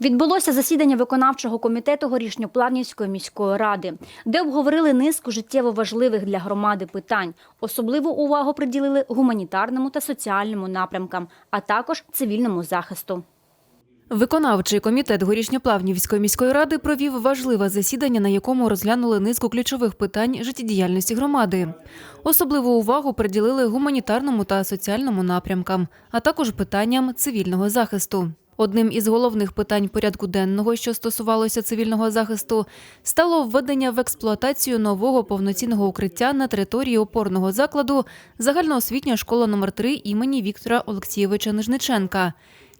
Відбулося засідання виконавчого комітету Горішньоплавнівської міської ради, де обговорили низку життєво важливих для громади питань. Особливу увагу приділили гуманітарному та соціальному напрямкам, а також цивільному захисту. Виконавчий комітет Горішньоплавнівської міської ради провів важливе засідання, на якому розглянули низку ключових питань життєдіяльності громади. Особливу увагу приділили гуманітарному та соціальному напрямкам, а також питанням цивільного захисту. Одним із головних питань порядку денного, що стосувалося цивільного захисту, стало введення в експлуатацію нового повноцінного укриття на території опорного закладу загальноосвітня школа номер 3 імені Віктора Олексійовича Нижниченка.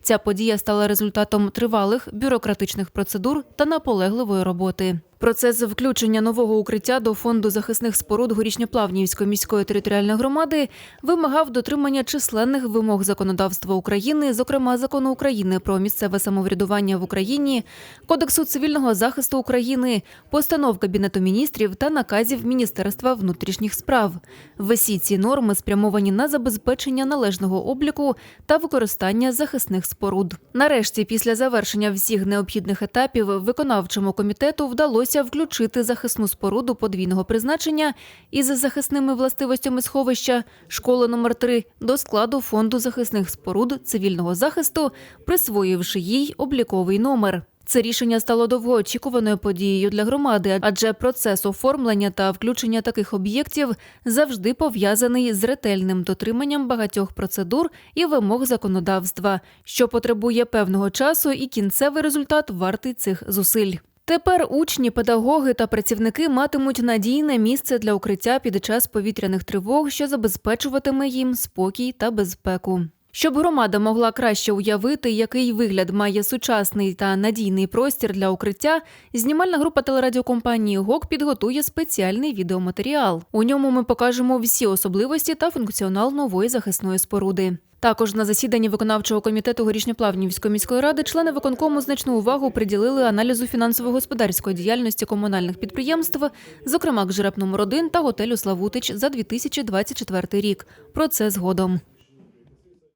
Ця подія стала результатом тривалих бюрократичних процедур та наполегливої роботи. Процес включення нового укриття до фонду захисних споруд Горішньоплавнівської міської територіальної громади вимагав дотримання численних вимог законодавства України, зокрема закону України про місцеве самоврядування в Україні, Кодексу цивільного захисту України, постанов Кабінету міністрів та наказів Міністерства внутрішніх справ. Всі ці норми спрямовані на забезпечення належного обліку та використання захисних споруд. Нарешті, після завершення всіх необхідних етапів, виконавчому комітету вдалося включити захисну споруду подвійного призначення із захисними властивостями сховища школи номер 3 до складу фонду захисних споруд цивільного захисту, присвоївши їй обліковий номер. Це рішення стало довгоочікуваною подією для громади, адже процес оформлення та включення таких об'єктів завжди пов'язаний з ретельним дотриманням багатьох процедур і вимог законодавства, що потребує певного часу, і кінцевий результат вартий цих зусиль. Тепер учні, педагоги та працівники матимуть надійне місце для укриття під час повітряних тривог, що забезпечуватиме їм спокій та безпеку. Щоб громада могла краще уявити, який вигляд має сучасний та надійний простір для укриття, знімальна група телерадіокомпанії ГОК підготує спеціальний відеоматеріал. У ньому ми покажемо всі особливості та функціонал нової захисної споруди. Також на засіданні виконавчого комітету Горішньоплавнівської міської ради члени виконкому значну увагу приділили аналізу фінансово-господарської діяльності комунальних підприємств, зокрема номер 1 та готелю Славутич за 2024 рік. Про це згодом.